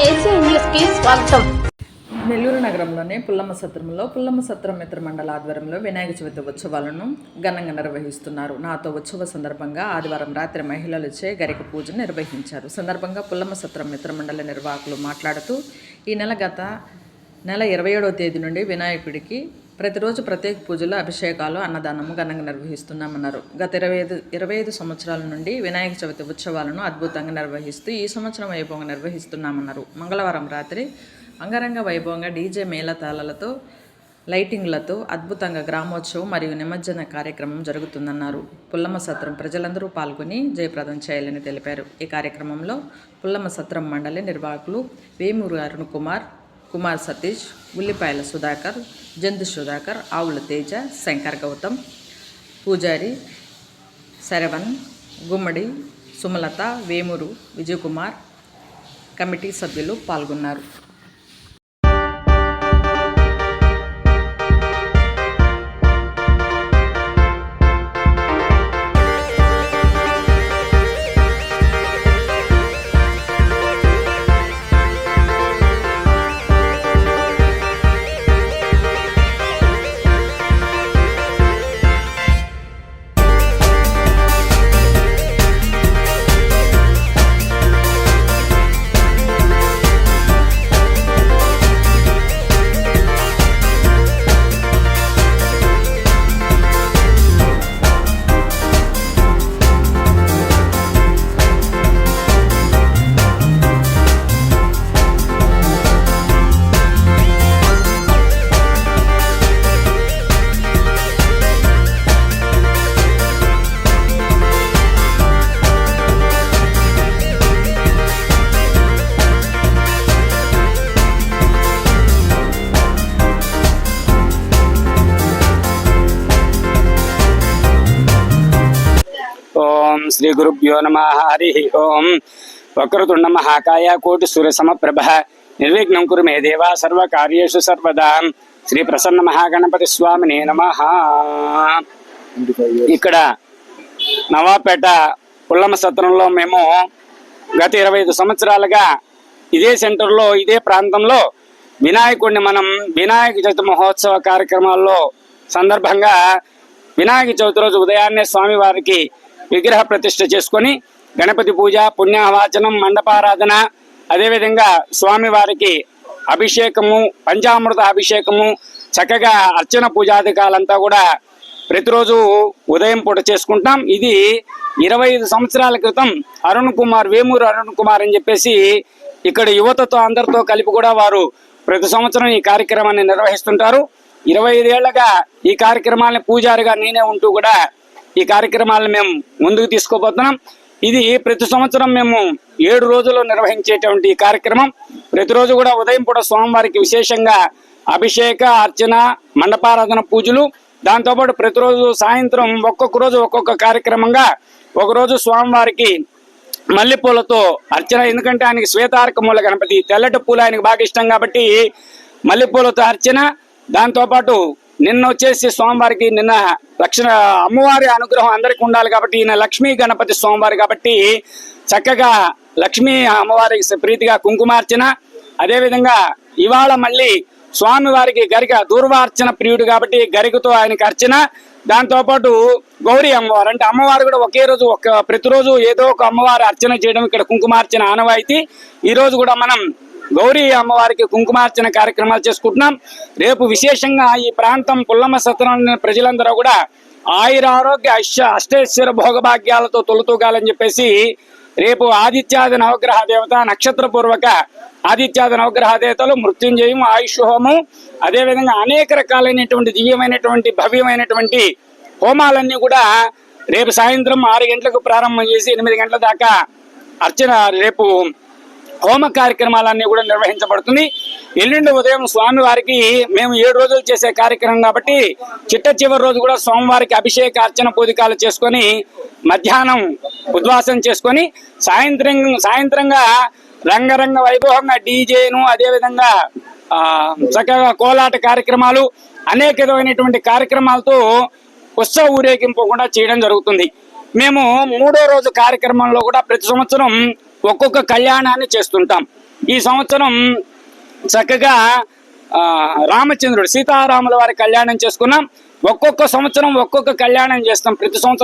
స్వాగతం. నెల్లూరు నగరంలోని పుల్లమ్మ సత్రంలో పుల్లమ్మ సత్రం మిత్ర మండల ఆధ్వర్యంలో వినాయక చవితి ఉత్సవాలను ఘనంగా నిర్వహిస్తున్నారు. నాతో ఉత్సవ సందర్భంగా ఆదివారం రాత్రి మహిళలచే గరిక పూజను నిర్వహించారు. సందర్భంగా పుల్లమ్మ సత్రం మిత్ర మండలి నిర్వాహకులు మాట్లాడుతూ ఈ నెల గత నెల ఇరవై ఏడవ తేదీ నుండి వినాయకుడికి ప్రతిరోజు ప్రత్యేక పూజలు అభిషేకాలు అన్నదానము ఘనంగా నిర్వహిస్తున్నామన్నారు. గత ఇరవై ఐదు ఇరవై ఐదు సంవత్సరాల నుండి వినాయక చవితి ఉత్సవాలను అద్భుతంగా నిర్వహిస్తూ ఈ సంవత్సరం వైభవంగా నిర్వహిస్తున్నామన్నారు. మంగళవారం రాత్రి అంగరంగ వైభవంగా డీజే మేళతాళాలతో లైటింగ్లతో అద్భుతంగా గ్రామోత్సవం మరియు నిమజ్జన కార్యక్రమం జరుగుతుందన్నారు. పుల్లమ్మ సత్రం ప్రజలందరూ పాల్గొని జయప్రదం చేయాలని తెలిపారు. ఈ కార్యక్రమంలో పుల్లమ్మ సత్రం మండలి నిర్వాహకులు వేమూరు అరుణ్ కుమార్ కుమార్ సతీష్ ఉల్లిపాయల సుధాకర్ జంతు సుధాకర్ ఆవుల తేజ శంకర్ గౌతమ్ పూజారి శరవణ్ గుమ్మడి సుమలత వేమూరు విజయకుమార్ కమిటీ సభ్యులు పాల్గొన్నారు. ఓం శ్రీ గురుభ్యో నమ హరి ఓం. వక్రతుండ మహాకాయ కోటి సూర్య సమప్రభ నిర్విఘ్నం కురు మే దేవా సర్వ కార్యేషు సర్వదా. శ్రీ ప్రసన్న మహాగణపతి స్వామిని నమ. ఇక్కడ నవాపేట పుల్లమ సత్రంలో మేము గత ఇరవై ఐదు సంవత్సరాలుగా ఇదే సెంటర్లో ఇదే ప్రాంతంలో వినాయకుడిని మనం వినాయక చవితి మహోత్సవ కార్యక్రమాల్లో సందర్భంగా వినాయక చవితి రోజు ఉదయాన్నే స్వామివారికి విగ్రహ ప్రతిష్ట చేసుకొని గణపతి పూజ పుణ్యావాచనం మండపారాధన అదేవిధంగా స్వామివారికి అభిషేకము పంచామృత అభిషేకము చక్కగా అర్చన పూజాధికాలంతా కూడా ప్రతిరోజు ఉదయం పూట చేసుకుంటాం. ఇది ఇరవై ఐదు సంవత్సరాల క్రితం అరుణ్ కుమార్ వేమూరు అరుణ్ కుమార్ అని చెప్పేసి ఇక్కడ యువతతో అందరితో కలిపి కూడా వారు ప్రతి సంవత్సరం ఈ కార్యక్రమాన్ని నిర్వహిస్తుంటారు. ఇరవై ఐదేళ్ళగా ఈ కార్యక్రమాన్ని పూజారిగా నేనే ఉంటూ కూడా ఈ కార్యక్రమాలను మేము ముందుకు తీసుకోబోతున్నాం. ఇది ప్రతి సంవత్సరం మేము ఏడు రోజులు నిర్వహించేటువంటి ఈ కార్యక్రమం. ప్రతిరోజు కూడా ఉదయం పూట స్వామివారికి విశేషంగా అభిషేక అర్చన మండపారాధన పూజలు. దాంతోపాటు ప్రతిరోజు సాయంత్రం ఒక్కొక్క రోజు ఒక్కొక్క కార్యక్రమంగా ఒకరోజు స్వామివారికి మల్లెపూలతో అర్చన. ఎందుకంటే ఆయనకి శ్వేతార్క మూల గణపతి తెల్లటి పూలు ఆయనకు బాగా ఇష్టం కాబట్టి మల్లెపూలతో అర్చన. దాంతోపాటు నిన్న వచ్చేసి స్వామివారికి నిన్న లక్షణ అమ్మవారి అనుగ్రహం అందరికి ఉండాలి కాబట్టి ఈయన లక్ష్మీ గణపతి సోమవారి కాబట్టి చక్కగా లక్ష్మీ అమ్మవారికి ప్రీతిగా కుంకుమార్చన. అదేవిధంగా ఇవాళ మళ్ళీ స్వామివారికి గరిక దూర్వార్చన ప్రియుడు కాబట్టి గరికతో ఆయనకి అర్చన. దాంతోపాటు గౌరీ అమ్మవారు అంటే అమ్మవారు కూడా ఒకే రోజు ఒక ప్రతిరోజు ఏదో ఒక అమ్మవారి అర్చన చేయడం ఇక్కడ కుంకుమార్చన ఆనవాయితీ. ఈరోజు కూడా మనం గౌరీ అమ్మవారికి కుంకుమార్చన కార్యక్రమాలు చేసుకుంటున్నాం. రేపు విశేషంగా ఈ ప్రాంతం పుల్లమ్మ సత్యనారాయణ ప్రజలందరూ కూడా ఆయుర ఆరోగ్య అష్ట అష్టేశ్వర భోగభాగ్యాలతో తొలుతూగాలని చెప్పేసి రేపు ఆదిత్యాది నవగ్రహ దేవత నక్షత్ర పూర్వక ఆదిత్యాది నవగ్రహ దేవతలు మృత్యుంజయం ఆయుష్ హోమం అదేవిధంగా అనేక రకాలైనటువంటి దివ్యమైనటువంటి భవ్యమైనటువంటి హోమాలన్నీ కూడా రేపు సాయంత్రం ఆరు గంటలకు ప్రారంభం చేసి ఎనిమిది గంటల దాకా అర్చన రేపు హోమ కార్యక్రమాలన్నీ కూడా నిర్వహించబడుతుంది. ఎల్లుండి ఉదయం స్వామివారికి మేము ఏడు రోజులు చేసే కార్యక్రమం కాబట్టి చిట్ట చివరి రోజు కూడా స్వామివారికి అభిషేక అర్చన పూదికాలు చేసుకొని మధ్యాహ్నం ఉద్వాసం చేసుకొని సాయంత్రం సాయంత్రంగా రంగరంగ వైభవంగా డీజేను అదేవిధంగా చక్కగా కోలాట కార్యక్రమాలు అనేక విధమైనటువంటి కార్యక్రమాలతో ఉత్సవ ఊరేగింపు కూడా చేయడం జరుగుతుంది. మేము మూడో రోజు కార్యక్రమంలో కూడా ప్రతి సంవత్సరం ఒక్కొక్క కళ్యాణాన్ని చేస్తుంటాం. ఈ సంవత్సరం చక్కగా రామచంద్రుడు సీతారాముల వారి కళ్యాణం చేసుకున్నాం. ఒక్కొక్క సంవత్సరం ఒక్కొక్క కళ్యాణం చేస్తాం. ప్రతి సంవత్సరం